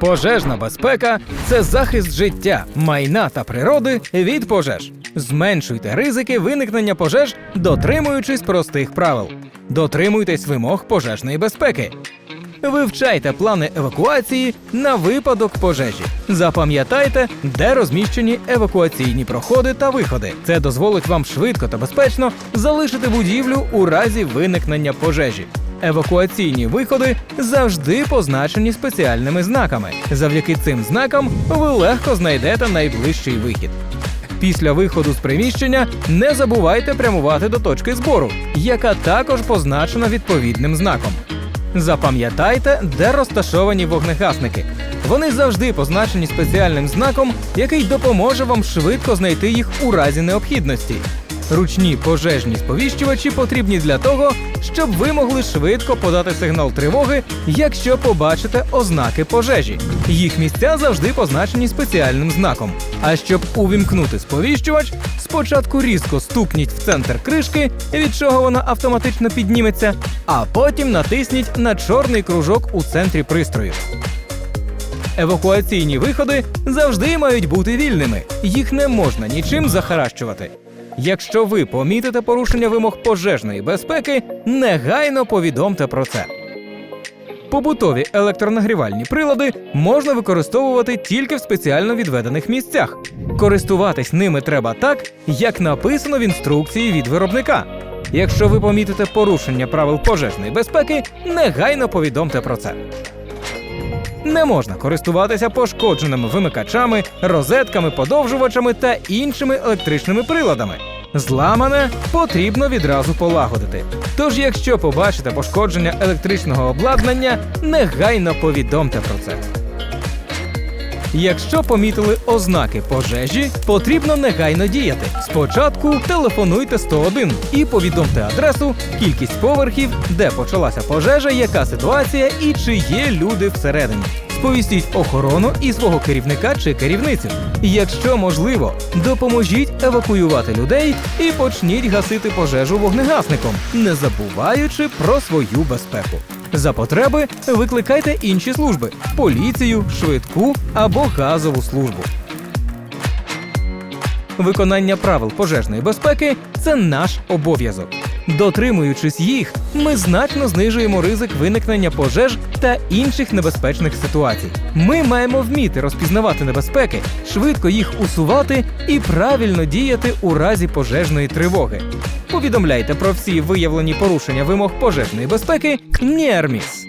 Пожежна безпека це захист життя, майна та природи від пожеж. Зменшуйте ризики виникнення пожеж, дотримуючись простих правил. Дотримуйтесь вимог пожежної безпеки. Вивчайте плани евакуації на випадок пожежі. Запам'ятайте, де розміщені евакуаційні проходи та виходи. Це дозволить вам швидко та безпечно залишити будівлю у разі виникнення пожежі. Евакуаційні виходи завжди позначені спеціальними знаками. Завдяки цим знакам ви легко знайдете найближчий вихід. Після виходу з приміщення не забувайте прямувати до точки збору, яка також позначена відповідним знаком. Запам'ятайте, де розташовані вогнегасники. Вони завжди позначені спеціальним знаком, який допоможе вам швидко знайти їх у разі необхідності. Ручні пожежні сповіщувачі потрібні для того, щоб ви могли швидко подати сигнал тривоги, якщо побачите ознаки пожежі. Їх місця завжди позначені спеціальним знаком. А щоб увімкнути сповіщувач, спочатку різко стукніть в центр кришки, від чого вона автоматично підніметься, а потім натисніть на чорний кружок у центрі пристрою. Евакуаційні виходи завжди мають бути вільними, їх не можна нічим захаращувати. Якщо ви помітите порушення вимог пожежної безпеки, негайно повідомте про це. Побутові електронагрівальні прилади можна використовувати тільки в спеціально відведених місцях. Користуватись ними треба так, як написано в інструкції від виробника. Якщо ви помітите порушення правил пожежної безпеки, негайно повідомте про це. Не можна користуватися пошкодженими вимикачами, розетками, подовжувачами та іншими електричними приладами. Зламане потрібно відразу полагодити. Тож, якщо побачите пошкодження електричного обладнання, негайно повідомте про це. Якщо помітили ознаки пожежі, потрібно негайно діяти. Спочатку телефонуйте 101 і повідомте адресу, кількість поверхів, де почалася пожежа, яка ситуація і чи є люди всередині. Сповістіть охорону і свого керівника чи керівницю. Якщо можливо, допоможіть евакуювати людей і почніть гасити пожежу вогнегасником, не забуваючи про свою безпеку. За потреби викликайте інші служби поліцію, швидку або газову службу. Виконання правил пожежної безпеки це наш обов'язок. Дотримуючись їх, ми значно знижуємо ризик виникнення пожеж та інших небезпечних ситуацій. Ми маємо вміти розпізнавати небезпеки, швидко їх усувати і правильно діяти у разі пожежної тривоги. Повідомляйте про всі виявлені порушення вимог пожежної безпеки НІЕРМІС.